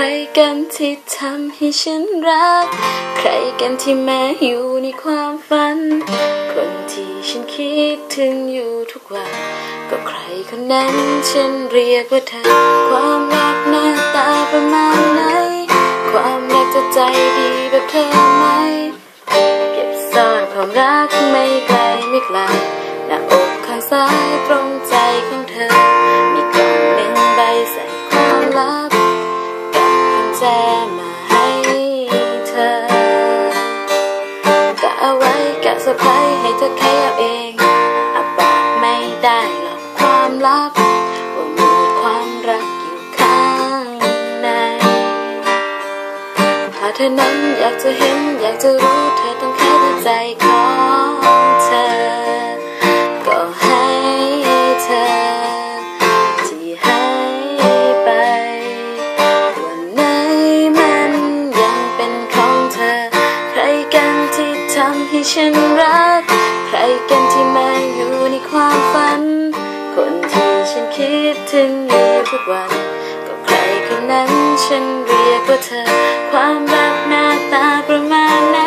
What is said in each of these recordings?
รกันที่ทำให้ฉันรัก ใครกันที่แม้อยู่ในความฝัน คนที่ฉันคิดถึงอยู่ทุกวัน ก็ใครคนนั้นฉันเรียกว่าเธอ ความรักหน้าตาประมาณไหน ความรักจะใจดีแบบเธอไหม เก็บซ่อนความรักไม่ไกลไม่ไกลหน้าอกข้างซ้ายตรงใจของเธอ กุญแจมาให้เธอกะเอาไว้กะเซอร์ไพรส์ให้เธอใครเอาเองอะบอกไม่ได้หรอกความลับ ว่ามีความรักอยู่ข้างใน ถ้าเธอนั้นอยากจะเห็นอยากจะรู้เธอต้องแค่ด้วยใจของำให้ฉันรัก ใครกันที่มาอยู่ในความฝัน คนที่ฉันคิดถึงอยู่ทุกวัน ก็ใครคนนั้นฉันเรียกว่าเธอ ความรักหน้าตาประมาณไหน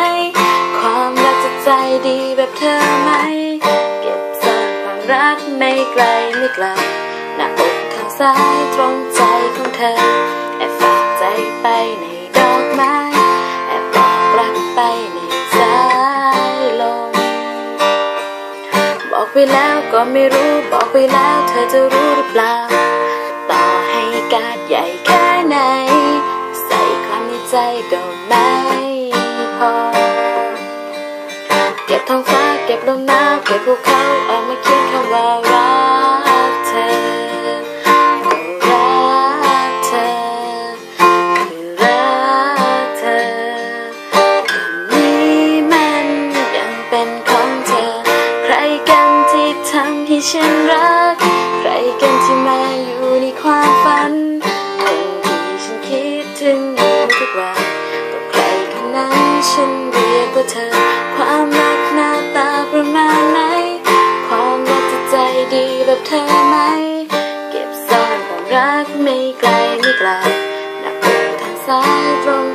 ความรักจะใจดีแบบเธอไหม เก็บซ่อนความรักไม่ไกลไม่ไกลหน้าอกข้างซ้ายตรงใจของเธอแอบฝากใจไปในดอกไม้แอบบอกรักไปในสาย ไปแล้วก็ไม่รู้บอกไปแล้วเธอจะรู้หรือเปล่า ต่อให้การดใหญ่แค่ไหน ใส่ความในใจก็ไม่พอ เก็บท้องฟ้าเก็บลมหนาวเก็บภูเขาเอามาเขียนคำว่า ฉันรัก ใครกันที่มาอยู่ในความฝัน คนที่ฉันคิดถึงอยู่ทุกวันก็ใครคนนั้นฉันเรียกว่าเธอ ความรักหน้าตาประมาณไหน ความรักจะใจดีแบบเธอไหม เก็บซ่อนความรักไม่ไกลไม่ไกลหนักอกทางซ้ายตรง